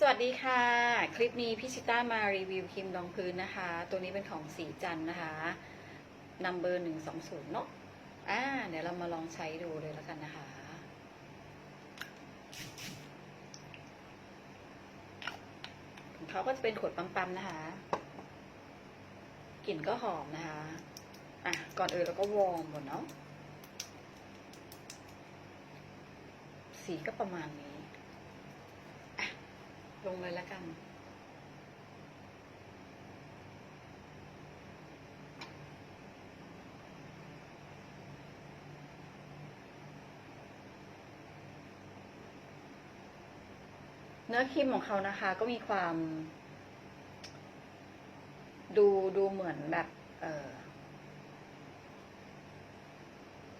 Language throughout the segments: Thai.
สวัสดีค่ะ คลิปนี้พี่ชิต้ามารีวิวครีมรองพื้นนะคะ ตัวนี้เป็นของสีจันนะคะนัมเบอร์หนึ่งสองศูนย์เนาะอ่าเดี๋ยวเรามาลองใช้ดูเลยแล้วกันนะคะ ของเขาก็จะเป็นขวดปั๊มๆนะคะ กลิ่นก็หอมนะคะ อะ ก่อนอื่นเราก็วอร์มก่อนเนาะสีก็ประมาณนี้ ลงเลยแล้วกัน เนื้อครีมของเขานะคะ ก็มีความ ดูดูเหมือนแบบ เออ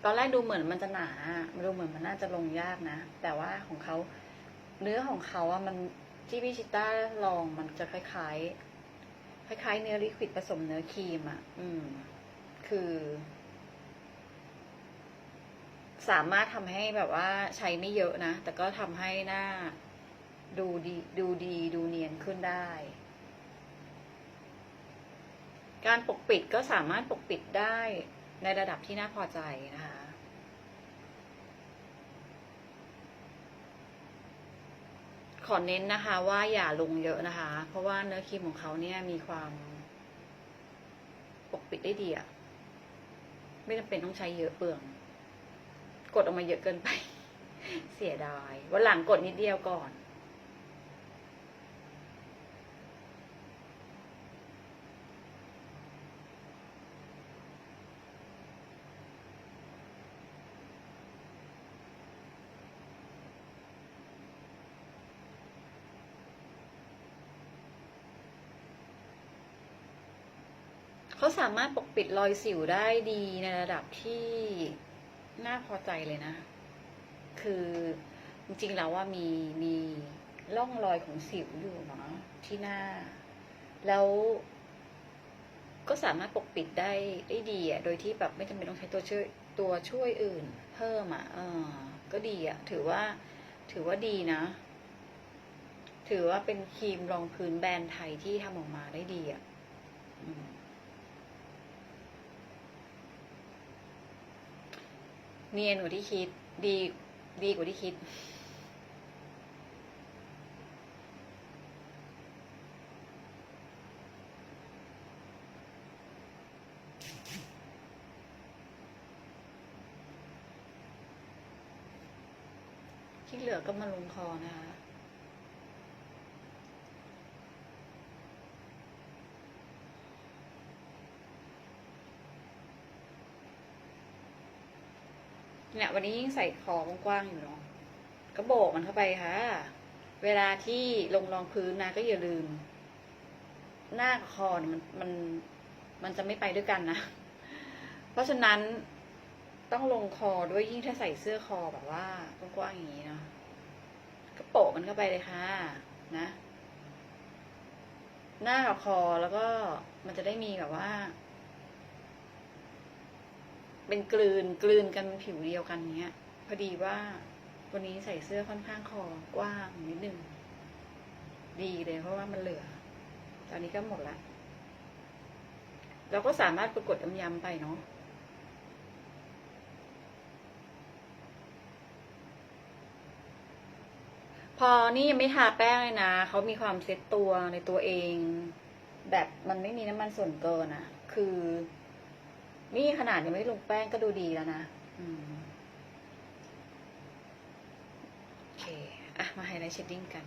ตอนแรกดูเหมือนมันจะหนาดูเหมือนมันน่าจะลงยากนะ แต่ว่าของเขาเนื้อของเขาอะมัน ที่พี่ชิต้าลองมันจะคล้ายๆ คล้ายๆ เนื้อลิควิดผสมเนื้อครีมอะ อืม คือ สามารถทำให้แบบว่าใช้ไม่เยอะนะ แต่ก็ทำให้หน้าดูดีดูดีดูเนียนขึ้นได้ การปกปิดก็สามารถปกปิดได้ในระดับที่น่าพอใจนะคะ ขอเน้นนะคะว่าอย่าลงเยอะนะคะ เพราะว่าเนื้อครีมของเขาเนี่ยมีความปกปิดได้ดีอะไม่จำเป็นต้องใช้เยอะเปลือง กดออกมาเยอะเกินไป เสียดายวันหลังกดนิดเดียวก่อน เขาสามารถปกปิดรอยสิวได้ดีในระดับที่น่าพอใจเลยนะ คือจริงๆแล้วว่ามีมีร่องรอยของสิวอยู่เนาะที่หน้า แล้วก็สามารถปกปิดได้ได้ดีอะโดยที่แบบไม่จำเป็นต้องใช้ตัวช่วยตัวช่วยอื่น เพิ่มอะเออ ก็ดีอะถือว่า ถือว่าดีนะ ถือว่าเป็นครีมรองพื้นแบรนด์ไทยที่ทำออกมาได้ดีอะอืม เนียนกว่าที่คิด ดีดีกว่าที่คิด ที่เหลือก็มาลงคอนะคะ เนี่ยวันนี้ยิ่งใส่คอกว้างๆอยู่เนาะก็โบกมันเข้าไปค่ะ เวลาที่ลงรองพื้นนะก็อย่าลืม หน้ากับคอนมันมันมันจะไม่ไปด้วยกันนะ เพราะฉะนั้นต้องลงคอด้วยยิ่งถ้าใส่เสื้อคอแบบว่ากว้างๆอย่างนี้เนาะก็โปะมันเข้าไปเลยค่ะ นะ หน้ากับคอแล้วก็มันจะได้มีแบบว่า เป็นกลืนกลืนกันผิวเดียวกันเนี้ย พอดีว่าวันนี้ใส่เสื้อค่อนข้างคอกว้างนิดนึง ดีเลยเพราะว่ามันเหลือ ตอนนี้ก็หมดละเราก็สามารถประกดยำไปเนาะพอนี่ยังไม่ทาแป้งเลยนะ เขามีความเซ็ตตัวในตัวเอง แบบมันไม่มีน้ำมันส่วนเกินอะคือ นี่ขนาดยังไม่ลงแป้งก็ดูดีแล้วนะอโอเค อะ มาไฮไลท์เชดดิ้งกัน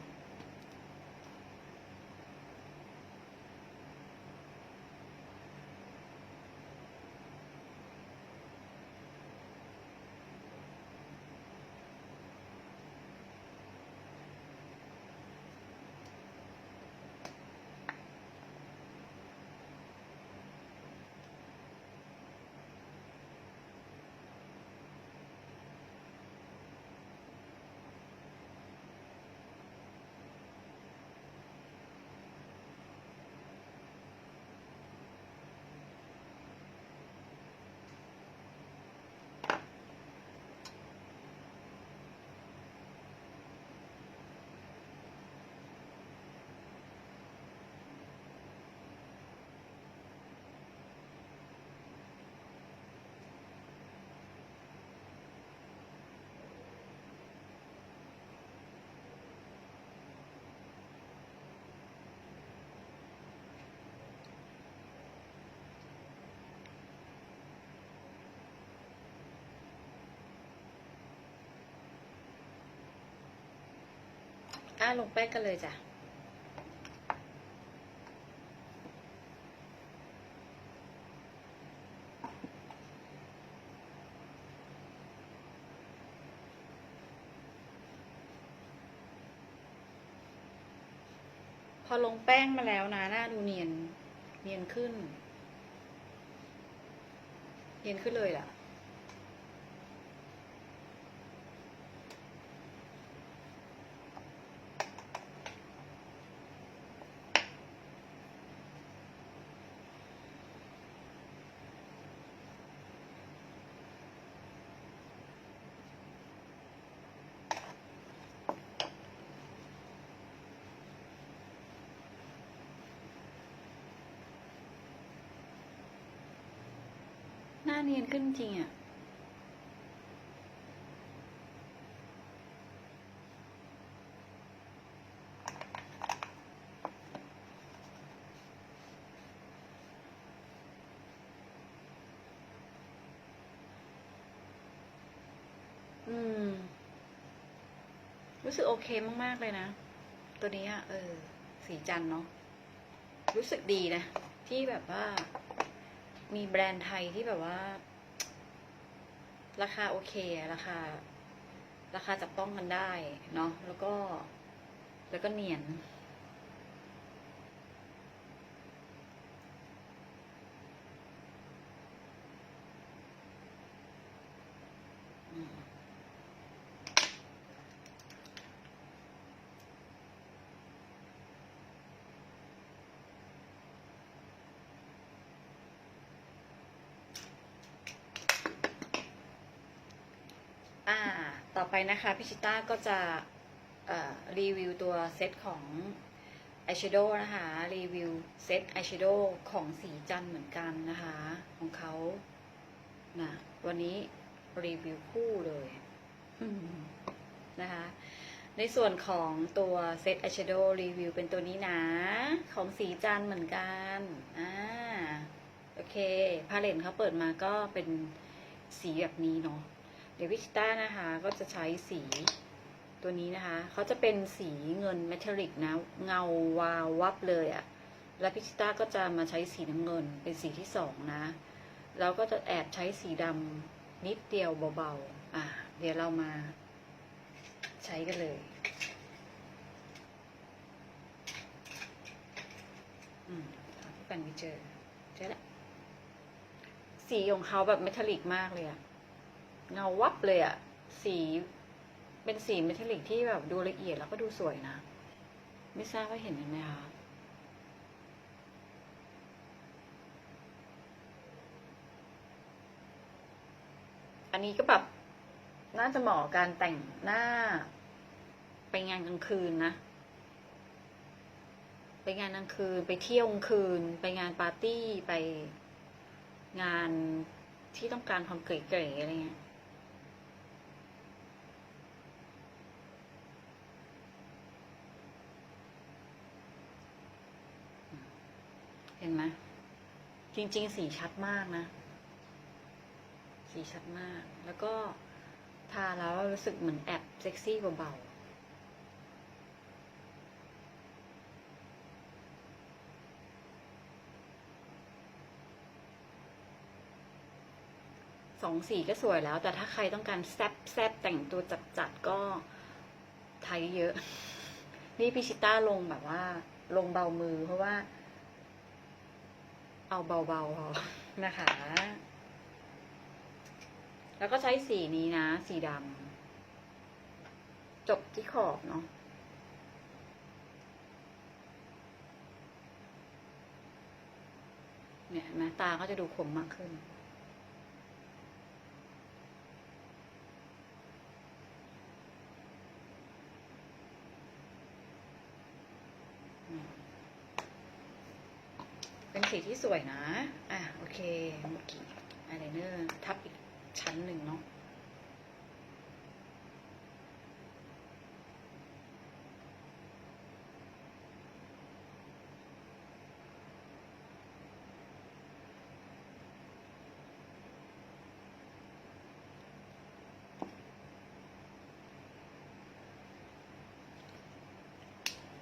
อะลงแป้งกันเลยจ้ะพอลงแป้งมาแล้วนะหน้าดูเนียน เนียนขึ้น เนียนขึ้นเลยล่ะาเนียนขึ้นจริงอะอืม รู้สึกโอเคมาก ๆ เลยนะ ตัวนี้อะเออ สีจันเนาะ รู้สึกดีนะ ที่แบบว่า มีแบรนด์ไทยที่แบบว่า ราคาโอเค ราคา ราคาจับต้องกันได้ เนาะแล้วก็ แล้วก็เนียน อ่า ต่อไปนะคะพิชิต้าก็จะรีวิวตัวเซตของอายแชโดว์นะคะ รีวิวเซตอายแชโดว์ของสีจันเหมือนกันนะคะ ของเขานะวันนี้รีวิวคู่เลยนะคะ ในส่วนของตัวเซตอายแชโดว์รีวิวเป็นตัวนี้นะ ของสีจันเหมือนกันอ่าโอเค พาเลนเขาเปิดมาก็เป็นสีแบบนี้เนาะ เดี๋ยวพิชิต้านะคะ ก็จะใช้สีตัวนี้นะคะ เขาจะเป็นสีเงินเมทัลลิกนะ เงาวาววับเลยอะ่ะ แล้วพิชิต้าก็จะมาใช้สีน้ำเงิน เป็นสีที่สองนะ แล้วก็จะแอบใช้สีดำนิดเดียวเบาๆ อะ เดี๋ยวเรามาใช้กันเลยอืมหาที่แปนไม่เจอเจอล้วสีของเขาแบบเมทัลลิกมากเลยอะ เงาวับเลยอะสีเป็นสีเมทัลลิกที่แบบดูละเอียดแล้วก็ดูสวยนะ ไม่ทราบว่าเห็นไหมคะอันนี้ก็แบบน่าจะเหมาะกับการแต่งหน้า ไปงานกลางคืนนะ ไปงานกลางคืน ไปเที่ยวกลางคืน ไปงานปาร์ตี้ไปงานที่ต้องการความเก๋ๆอะไรเงี้ย ห็นไหมจริง ๆ สีชัดมากนะ สีชัดมาก แล้วก็ทาแล้วรู้สึกเหมือนแอบเซ็กซี่เบาๆสองสีก็สวยแล้ว แต่ถ้าใครต้องการแซบแซบแต่งตัวจัดๆก็ไทยเยอะ นี่พิชิต้าลงแบบว่า ลงเบามือเพราะว่า เอาเบาๆพอนะคะ แล้วก็ใช้สีนี้นะ สีดำจบที่ขอบเนาะเนี่ยเห็นไหมตาก็จะดูคมมากขึ้น เป็นสีที่สวยนะ อะโอเคมุกี้อายไลเนอร์ทับอีกชั้นหนึ่งเนาะ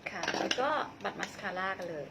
ค่ะแล้วก็บัดมัสคาร่ากันเลย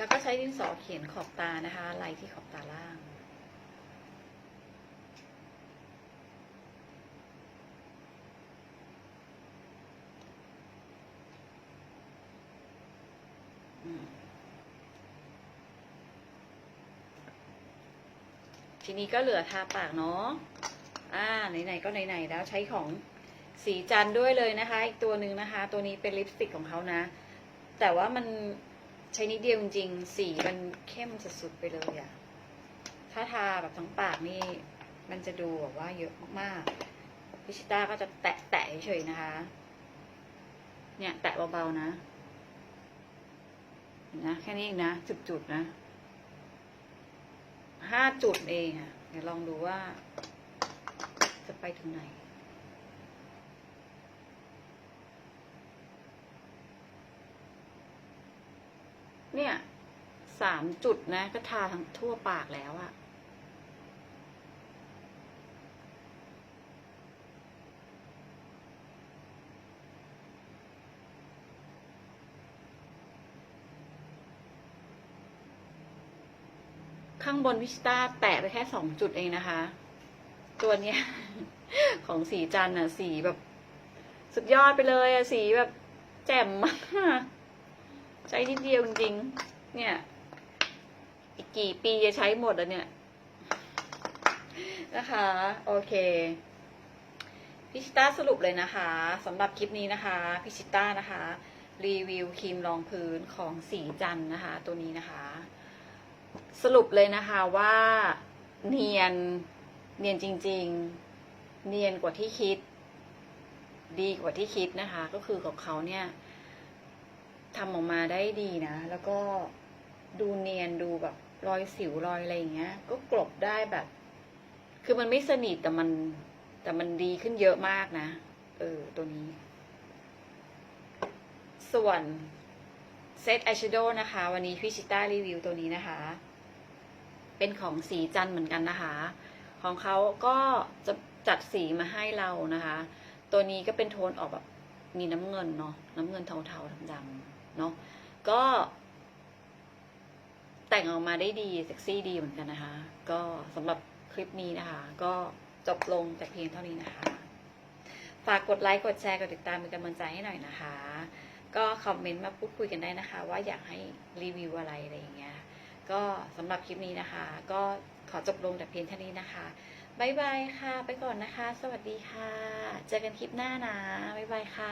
แล้วก็ใช้ดินสอเขียนขอบตานะคะลายที่ขอบตาล่างทีนี้ก็เหลือทาปากเนาะ อ่า ไหนๆ ก็ไหนๆ แล้วใช้ของสีจันด้วยเลยนะคะ อีกตัวหนึ่งนะคะ ตัวนี้เป็นลิปสติกของเขานะ แต่ว่ามัน ใช้นิดเดียวจริงๆ สีมันเข้มสุดๆไปเลยอะถ้าทาแบบทั้งปากนี่มันจะดูแบบว่าเยอะมากๆ พิชิต้าก็จะแตะแตะๆเฉยๆนะคะ เนี่ยแตะเบาๆนะเห็นนะแค่นี้เองนะ จุดๆนะห้าจุดเองอะเดี๋ยวลองดูว่า จะไปถึงไหน เนี่ยสามจุดนะก็ทาทั้งทั่วปากแล้วอะข้างบนพิชต้าแตะไปแค่สองจุดเองนะคะ ตัวเนี้ย ของสีจันอะสีแบบ สุดยอดไปเลยอะสีแบบแจ่มมาก ใช้นิดเดียวจริงๆ เนี่ย อีกกี่ปีจะใช้หมดแล้วเนี่ย นะคะ โอเค พิชิต้าสรุปเลยนะคะสำหรับคลิปนี้นะคะ พิชิต้านะคะ รีวิวครีมรองพื้นของสีจันนะคะ ตัวนี้นะคะ สรุปเลยนะคะว่าเนียนเนียนจริง ๆ เนียนกว่าที่คิด ดีกว่าที่คิดนะคะ ก็คือของเขาเนี่ย ทำออกมาได้ดีนะ แล้วก็ดูเนียนดูแบบรอยสิวรอยอะไรอย่างเงี้ย ก็กลบได้แบบ คือมันไม่สนิทแต่มัน แต่มันดีขึ้นเยอะมากนะ เออ ตัวนี้ ส่วนเซตอายแชโดว์นะคะ วันนี้พี่ชิต้ารีวิวตัวนี้นะคะ เป็นของสีจันทร์เหมือนกันนะคะ ของเขาก็จะจัดสีมาให้เรานะคะ ตัวนี้ก็เป็นโทนออกแบบมีน้ำเงินเนาะน้ำเงินเทาๆดำๆ เนาะก็ แต่งออกมาได้ดีเซ็กซี่ดีเหมือนกันนะคะ ก็สำหรับคลิปนี้นะคะ ก็จบลงแต่เพียงเท่านี้นะคะ ฝากกดไลค์กดแชร์กดติดตามเป็นกำลังใจให้หน่อยนะคะ ก็คอมเมนต์มาพูดคุยกันได้นะคะ ว่าอยากให้รีวิวอะไรอะไรอย่างเงี้ยก็สำหรับคลิปนี้นะคะ ก็ขอจบลงแต่เพียงเท่านี้นะคะบายบายค่ะ ไปก่อนนะคะ สวัสดีค่ะ เจอกันคลิปหน้านะบายบายค่ะ